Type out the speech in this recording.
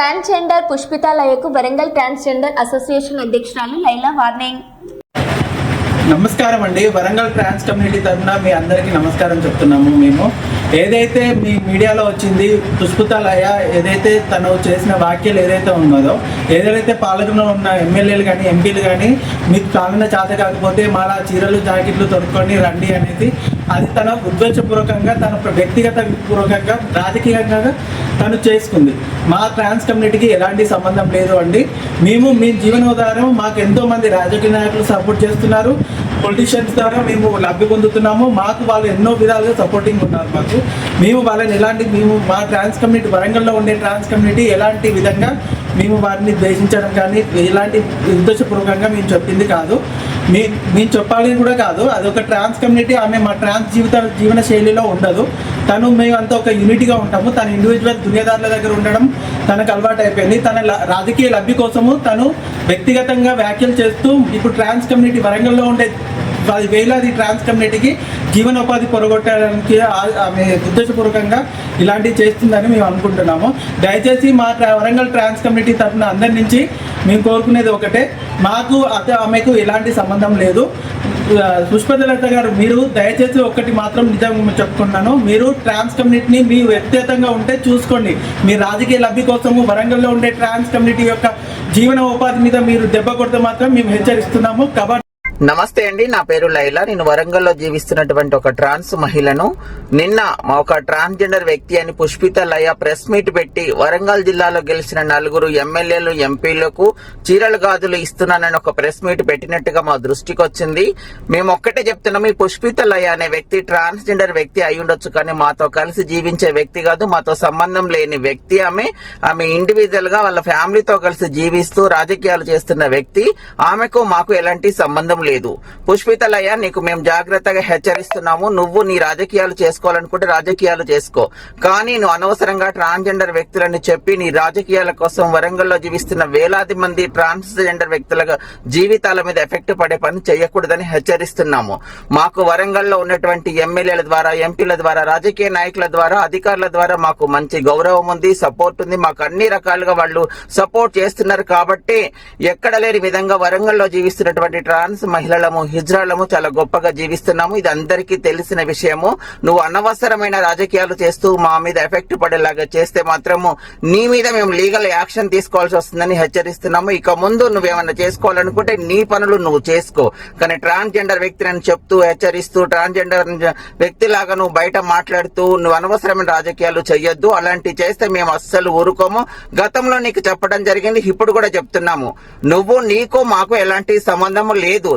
Transgender Pushpita లయకు Warangal transgender association అధ్యక్షురాలు Laila warning. నమస్కారం అండి. వరంగల్ ట్రాన్స్ కమ్యూనిటీ తరఫున మీ అందరికీ నమస్కారం చెప్తున్నాము మేము. ఏదైతే మీ మీడియాలో వచ్చింది పుష్పిత లయ ఏదైతే తను చేసిన వ్యాఖ్యలు ఏదైతే ఉన్నదో ఏదైతే పాలకులో ఉన్న ఎమ్మెల్యేలు కానీ ఎంపీలు కానీ మీకు పాలన చేత కాకపోతే మాలా చీరలు జాకెట్లు తొడుక్కొని రండి అనేది అది తన ఉద్దేశపూర్వకంగా తన వ్యక్తిగత పూర్వకంగా రాజకీయంగా తను చేసుకుంది. మా ట్రాన్స్ కమ్యూనిటీకి ఎలాంటి సంబంధం లేదు అండి. మేము మీ జీవనోధారం మాకు ఎంతో మంది రాజకీయ నాయకులు సపోర్ట్ చేస్తున్నారు. పొలిటీషియన్స్ ద్వారా మేము లబ్ధి పొందుతున్నాము. మాకు వాళ్ళు ఎన్నో విధాలుగా సపోర్టింగ్ ఉన్నారు మాకు. మేము వాళ్ళని ఎలాంటి మేము మా ట్రాన్స్ కమ్యూనిటీ వరంగల్లో ఉండే ట్రాన్స్ కమ్యూనిటీ ఎలాంటి విధంగా మేము వారిని ద్వేషించడం కానీ ఎలాంటి ఉద్దేశపూర్వకంగా మేము చెప్పింది కాదు. మీ మేము చెప్పాలని కూడా కాదు. అది ఒక ట్రాన్స్ కమ్యూనిటీ ఆమె మా ట్రాన్స్ జీవిత జీవన శైలిలో ఉండదు. తను మేము అంతా ఒక యూనిట్గా ఉంటాము. తన ఇండివిజువల్ దునియాదారుల దగ్గర ఉండడం తనకు అలవాటు అయిపోయింది తన ల- రాజకీయ లబ్ధి కోసము తను వ్యక్తిగతంగా వ్యాఖ్యలు చేస్తూ ఇప్పుడు ట్రాన్స్ కమ్యూనిటీ వరంగల్లో ఉండే పది వేలాది ట్రాన్స్ కమ్యూనిటీకి జీవనోపాధి పొరగొట్టడానికి ఆమె ఉద్దేశపూర్వకంగా ఇలాంటివి చేస్తుందని మేము అనుకుంటున్నాము. దయచేసి మా వరంగల్ ట్రాన్స్ కమ్యూనిటీ తరఫున అందరి నుంచి మేము కోరుకునేది ఒకటే. మాకు అత ఆమెకు ఎలాంటి సంబంధం లేదు. పుష్పదలత గారు మీరు దయచేసి ఒక్కటి మాత్రం నిజం చెప్పుకున్నాను మీరు ట్రాన్స్ కమ్యూనిటీని మీ వ్యక్తిగతంగా ఉంటే చూసుకోండి. మీ రాజకీయ లబ్ధి కోసము వరంగల్లో ఉండే ట్రాన్స్ కమ్యూనిటీ యొక్క జీవన ఉపాధి మీద మీరు దెబ్బ కొడితే మాత్రం మేము హెచ్చరిస్తున్నాము. కాబట్టి నమస్తే అండి నా పేరు లైలా. నేను వరంగల్లో జీవిస్తున్నటువంటి ఒక ట్రాన్స్ మహిళను. నిన్న మా ఒక ట్రాన్స్జెండర్ వ్యక్తి అని పుష్పిత లయ ప్రెస్ మీట్ పెట్టి వరంగల్ జిల్లాలో గెలిచిన నలుగురు ఎమ్మెల్యేలు ఎంపీలకు చీరలు గాజులు ఇస్తున్నానని ఒక ప్రెస్ మీట్ పెట్టినట్టుగా మా దృష్టికి వచ్చింది. మేము ఒక్కటే చెప్తున్నాం ఈ పుష్పిత లయ అనే వ్యక్తి ట్రాన్స్జెండర్ వ్యక్తి అయి ఉండొచ్చు కానీ మాతో కలిసి జీవించే వ్యక్తి కాదు మాతో సంబంధం లేని వ్యక్తి ఆమె. ఆమె ఇండివిజువల్గా వాళ్ళ ఫ్యామిలీతో కలిసి జీవిస్తూ రాజకీయాలు చేస్తున్న వ్యక్తి. ఆమెకు మాకు ఎలాంటి సంబంధం లేదు లేదు. పుష్పితలయ్య నీకు మేము జాగ్రత్తగా హెచ్చరిస్తున్నాము. నువ్వు నీ రాజకీయాలు చేసుకోవాలనుకుంటే రాజకీయాలు చేసుకో. కానీ నువ్వు అనవసరంగా ట్రాన్స్జెండర్ వ్యక్తులని చెప్పి నీ రాజకీయాల కోసం వరంగల్లో జీవిస్తున్న వేలాది మంది ట్రాన్స్జెండర్ వ్యక్తుల జీవితాల మీద ఎఫెక్ట్ పడే పని చేయకూడదని హెచ్చరిస్తున్నాము. మాకు వరంగల్లో ఉన్నటువంటి ఎమ్మెల్యేల ద్వారా ఎంపీల ద్వారా రాజకీయ నాయకుల ద్వారా అధికారుల ద్వారా మాకు మంచి గౌరవం ఉంది సపోర్ట్ ఉంది. మాకు అన్ని రకాలుగా వాళ్ళు సపోర్ట్ చేస్తున్నారు కాబట్టి ఎక్కడ లేని విధంగా వరంగల్లో జీవిస్తున్నటువంటి ట్రాన్స్ మహిళలము హిజ్రాలము చాలా గొప్పగా జీవిస్తున్నాము. ఇది అందరికీ తెలిసిన విషయము. నువ్వు అనవసరమైన రాజకీయాలు చేస్తూ మా మీద ఎఫెక్ట్ పడేలాగా చేస్తే మాత్రము నీ మీద మేము లీగల్ యాక్షన్ తీసుకోవాల్సి వస్తుందని హెచ్చరిస్తున్నాము. ఇక ముందు నువ్వేమన్నా చేసుకోవాలనుకుంటే నీ పనులు నువ్వు చేసుకో. కానీ ట్రాన్స్జెండర్ వ్యక్తిని చెప్తూ హెచ్చరిస్తూ ట్రాన్స్జెండర్ వ్యక్తిలాగా నువ్వు బయట మాట్లాడుతూ నువ్వు అనవసరమైన రాజకీయాలు చెయ్యొద్దు. అలాంటివి చేస్తే మేము అస్సలు ఊరుకోము. గతంలో నీకు చెప్పడం జరిగింది ఇప్పుడు కూడా చెప్తున్నాము. నువ్వు నీకు మాకు ఎలాంటి సంబంధము లేదు.